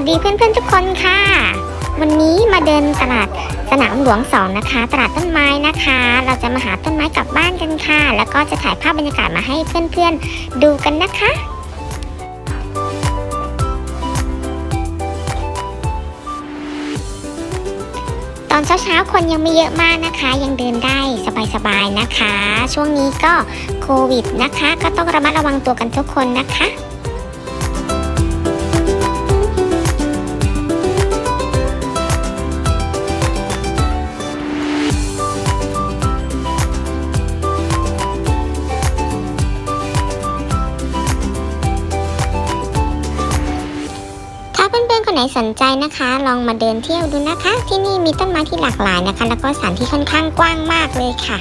วัสดีเพื่อนๆทุกคนค่ะ วันนี้มาเดินตลาดสนามหลวงสองนะคะ ตลาดต้นไม้นะคะ เราจะมาหาต้นไม้กลับบ้านกันค่ะ แล้วก็จะถ่ายภาพบรรยากาศมาให้เพื่อนๆดูกันนะคะตอนเช้าๆ คนยังไม่เยอะมากนะคะ ยังเดินได้สบายๆนะคะ ช่วงนี้ก็โควิดนะคะ ก็ต้องระมัดระวังตัวกันทุกคนนะคะ พื่อนๆคนไหนสนใจนะคะ ลองมาเดินเที่ยวดูนะคะ ที่นี่มีต้นไม้ที่หลากหลายนะคะ แล้วก็สถานที่ค่อนข้างกว้างมากเลยค่ะ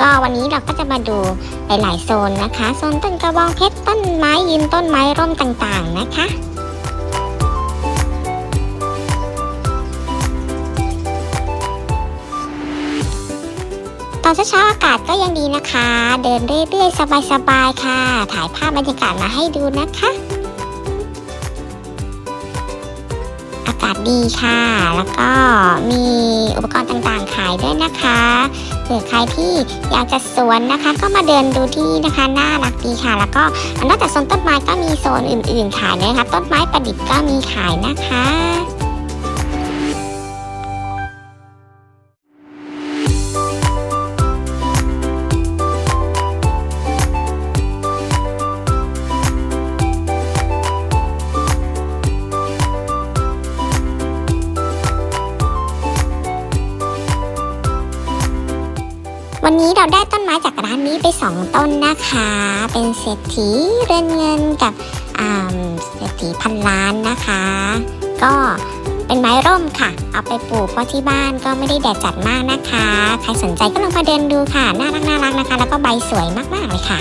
ก็วันนี้เราก็จะมาดูหลายๆโซนนะคะโซนต้นกระบองเพชรต้นไม้ยืนต้นไม้ร่มต่างๆนะคะตอนเช้าๆอากาศก็ยังดีนะคะ เดินเรื่อยๆ สบายๆ ค่ะ ถ่ายภาพบรรยากาศมาให้ดูนะคะากาศดีค่ะ แล้วก็มีอุปกรณ์ต่างๆขายด้วยนะคะเผื่อใครที่อยากจะสวนนะคะ ก็มาเดินดูที่นะคะน่ารักดีค่ะ แล้วก็นอกจากโซนต้นไม้ก็มีโซนอื่น ๆ ขายด้วยนะคะ ต้นไม้ประดิษฐ์ก็มีขายนะคะ วันนี้เราได้ต้นไม้จากร้านนี้ไป 2 ต้นนะคะ เป็นเศรษฐีเรือนเงินกับอ่าเศรษฐีพันล้านนะคะ ก็เป็นไม้ร่มค่ะ เอาไปปลูกเพราะที่บ้านก็ไม่ได้แดดจัดมากนะคะ ใครสนใจก็ลองมาเดินดูค่ะ น่ารักน่ารักนะคะ แล้วก็ใบสวยมากๆเลยค่ะ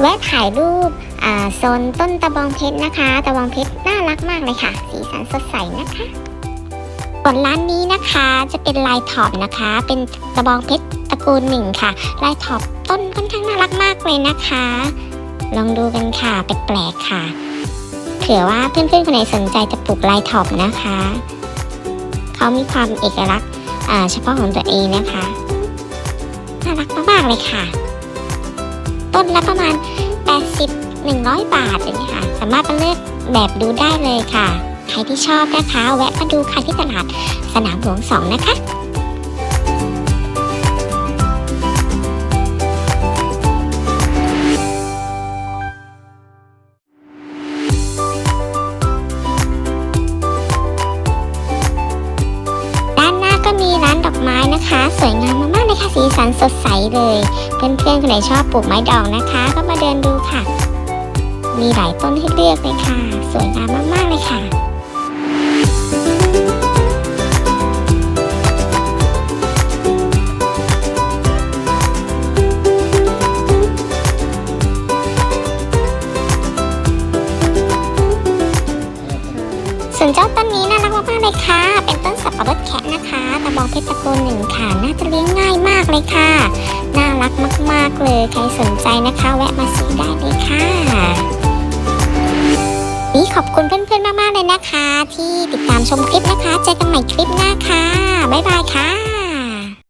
แวะถ่ายรูปโซนต้นตะบองเพชรนะคะ ตะบองเพชรน่ารักมากเลยค่ะ สีสันสดใสนะคะส่วนร้านนี้นะคะจะเป็นลายถอบนะคะ เป็นตะบองเพชรตระกูลหนึ่งค่ะ ลายถอบต้นค่อนข้างน่ารักมากเลยนะคะ ลองดูกันค่ะแปลกๆค่ะ เผื่อว่าเพื่อนๆคนไหนสนใจจะปลูกลายถอบนะคะ เขามีความเอกลักษณ์เฉพาะของตัวเองนะคะ น่ารักมากๆเลยค่ะ ต้นละประมาณ 80 100 บาทอย่างนี้ยค่ะ สามารถมาเลือกแบบดูได้เลยค่ะ ใครที่ชอบนะคะ แวะมาดูค่ะที่ตลาดสนามหลวงสองนะคะ ค่ะสีสันสดใสเลย เพื่อนๆคนไหนชอบปลูกไม้ดอกนะคะ ก็มาเดินดูค่ะ มีหลายต้นให้เลือกเลยค่ะ สวยงามมากๆเลยค่ะส่วนเจ้าต้นนี้น่ารักมากๆเลยค่ะ เป็นต้นสับปะรดแคะนะคะ ตะบองเพชรตระกูลหนึ่งค่ะ น่าจะเลี้ยงง่าย เลยค่ะ น่ารักมาก ๆ เลย ใครสนใจนะคะ แวะมาซื้อได้เลยค่ะ นี่ขอบคุณเพื่อน ๆ มาก ๆ เลยนะคะ ที่ติดตามชมคลิปนะคะ เจอกันใหม่คลิปหน้าค่ะ บ๊ายบายค่ะ